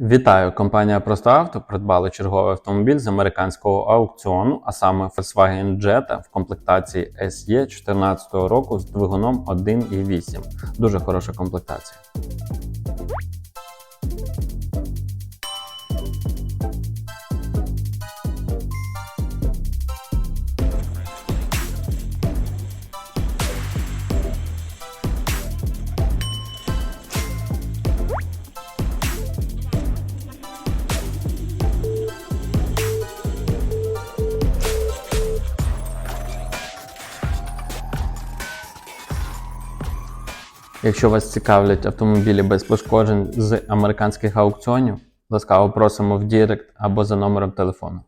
Вітаю! Компанія Просто Авто придбала черговий автомобіль з американського аукціону, а саме Volkswagen Jetta в комплектації SE 2014 року з двигуном 1.8. Дуже хороша комплектація. Якщо вас цікавлять автомобілі без пошкоджень з американських аукціонів, ласкаво просимо в Дірект або за номером телефону.